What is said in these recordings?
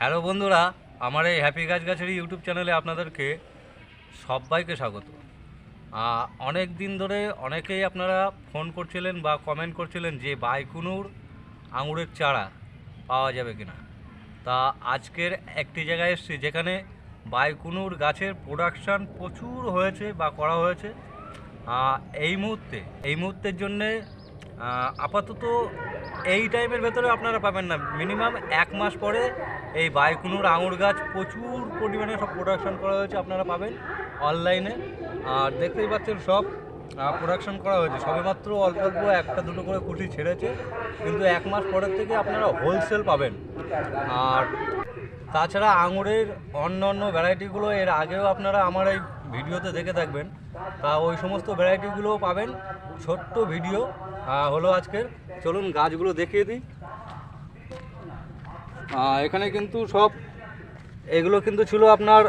Hello বন্ধুরা, আমার এই হ্যাপি গাছ গাছের ইউটিউব চ্যানেলে আপনাদেরকে সবাইকে স্বাগত। অনেক দিন ধরে অনেকেই আপনারা ফোন করছিলেন বা কমেন্ট করছিলেন যে বাইকুনুর আঙুরের চারা পাওয়া যাবে কিনা। তা আজকের একটি জায়গায় এসেছি যেখানে বাইকুনুর গাছের প্রোডাকশান প্রচুর হয়েছে বা করা হয়েছে। এই মুহূর্তে, এই মুহূর্তের জন্যে আপাতত এই টাইমের ভেতরে আপনারা পাবেন না। মিনিমাম এক মাস পরে এই বাইকুনুর আঙুর গাছ প্রচুর পরিমাণে সব প্রোডাকশন করা হয়েছে, আপনারা পাবেন অনলাইনে আর দেখতেই পাচ্ছেন সব প্রোডাকশন করা হয়েছে। সবেমাত্র অল্প অল্প একটা দুটো করে কুটি ছেড়েছে, কিন্তু এক মাস পরের থেকে আপনারা হোলসেল পাবেন। আর তাছাড়া আঙুরের অন্য অন্য ভ্যারাইটিগুলো এর আগেও আপনারা আমার এই ভিডিওতে দেখে থাকবেন। তা ওই সমস্ত ভ্যারাইটিগুলোও পাবেন। ছোট্ট ভিডিও হলো আজকের। চলুন গাছগুলো দেখিয়ে দিই। এখানে কিন্তু সব, এগুলো কিন্তু ছিল আপনার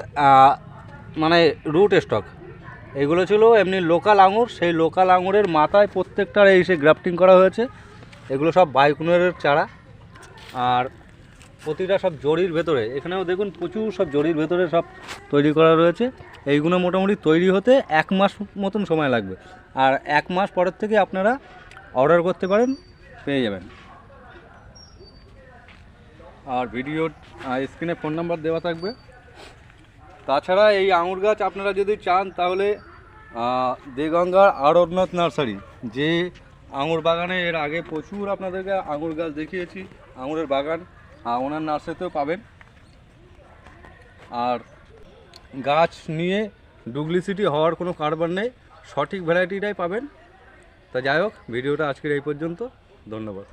মানে রুট স্টক এগুলো ছিল এমনি লোকাল আঙুর। সেই লোকাল আঙুরের মাথায় প্রত্যেকটার এই সে গ্রাফটিং করা হয়েছে। এগুলো সব বাইকুনের চারা। আর প্রতিটা সব জরির ভেতরে, এখানেও দেখুন প্রচুর সব জরির ভেতরে সব তৈরি করা রয়েছে। এইগুলো মোটামুটি তৈরি হতে এক মাস মতন সময় লাগবে। আর এক মাস পরের থেকে আপনারা অর্ডার করতে পারেন, পেয়ে যাবেন। আর ভিডিওর স্ক্রিনে ফোন নাম্বার দেওয়া থাকবে। তাছাড়া এই আঙুর গাছ আপনারা যদি চান, তাহলে দেগঙ্গার আরবনাথ নার্সারি, যে আঙুর বাগানে এর আগে প্রচুর আপনাদেরকে আঙুর গাছ দেখিয়েছি, আঙুরের বাগান। আহ, ওনার নার্সারিতেও পাবেন। আর গাছ নিয়ে ডুপ্লিসিটি হওয়ার কোনো কারবার নেই সঠিক ভ্যারাইটিটাই পাবেন। তা যাই হোক ভিডিওটা আজকের এই পর্যন্ত। ধন্যবাদ।